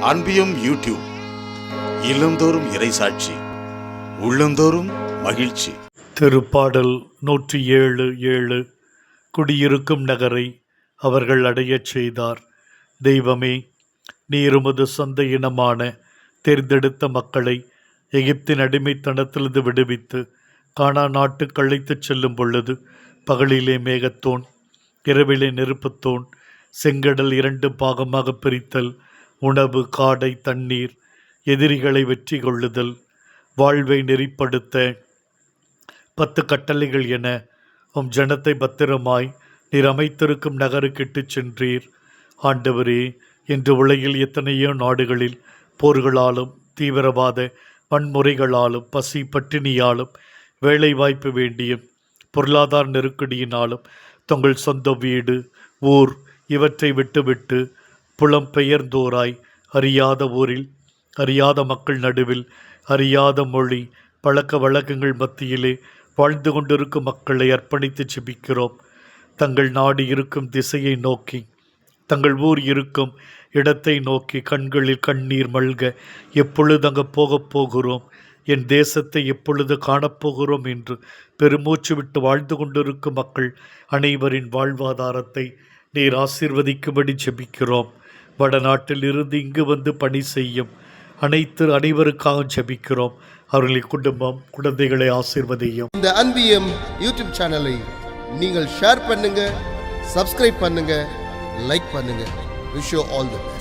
அன்பியும் YouTube இல்லந்தோறும் இறைசாட்சி உள்ளந்தோறும் மகிழ்ச்சி. திருப்பாடல் நூற்றி ஏழு ஏழு. குடியிருக்கும் நகரை அவர்கள் அடையச் செய்தார். தெய்வமே நீர் சொந்த இனமான தேர்ந்தெடுத்த மக்களை எகிப்தின் அடிமைத்தனத்திலிருந்து விடுவித்து கானா நாட்டுக்கு அழைத்துச் செல்லும் பொழுது பகலிலே மேகத்தோன் இரவிலே நெருப்புத்தோன் செங்கடல் இரண்டு பாகமாக பிரித்தல் உணவு காடை தண்ணீர் எதிரிகளை வெற்றி கொள்ளுதல் வாழ்வை நெறிப்படுத்த பத்து கட்டளைகள் என உம் ஜனத்தை பத்திரமாய் நீர் அமைத்திருக்கும் நகருக்கு சென்றீர். ஆண்டவரே இன்று உலகில் எத்தனையோ நாடுகளில் போர்களாலும் தீவிரவாத வன்முறைகளாலும் பசி பட்டினியாலும் வேலைவாய்ப்பு வேண்டியும் பொருளாதார நெருக்கடியினாலும் தங்கள் சொந்த வீடு ஊர் இவற்றை விட்டுவிட்டு புலம்பெயர்ந்தோராய் அறியாத ஊரில் அறியாத மக்கள் நடுவில் அறியாத மொழி பழக்க வழக்கங்கள் மத்தியிலே வாழ்ந்து கொண்டிருக்கும் மக்களை அர்ப்பணித்து ஜெபிக்கிறோம். தங்கள் நாடு இருக்கும் திசையை நோக்கி தங்கள் ஊர் இருக்கும் இடத்தை நோக்கி கண்களில் கண்ணீர் மல்க எப்பொழுது அங்கே போகப் போகிறோம்? என் தேசத்தை எப்பொழுது காணப்போகிறோம் என்று பெருமூச்சு விட்டு வாழ்ந்து கொண்டிருக்கும் மக்கள் அனைவரின் வாழ்வாதாரத்தை நீர் ஆசீர்வதிக்கும்படி ஜெபிக்கிறோம். வடநாட்டில் இருந்து இங்கு வந்து பணி செய்யும் அனைத்து அனைவருக்காக ஜபிக்கிறோம். அவர்களின் குடும்பம் குழந்தைகளை ஆசிர்வதையும். இந்த அன்பியம் யூடியூப் சேனலை நீங்கள் ஷேர் பண்ணுங்க சப்ஸ்கிரைப் பண்ணுங்க லைக் பண்ணுங்க. Wish you all the best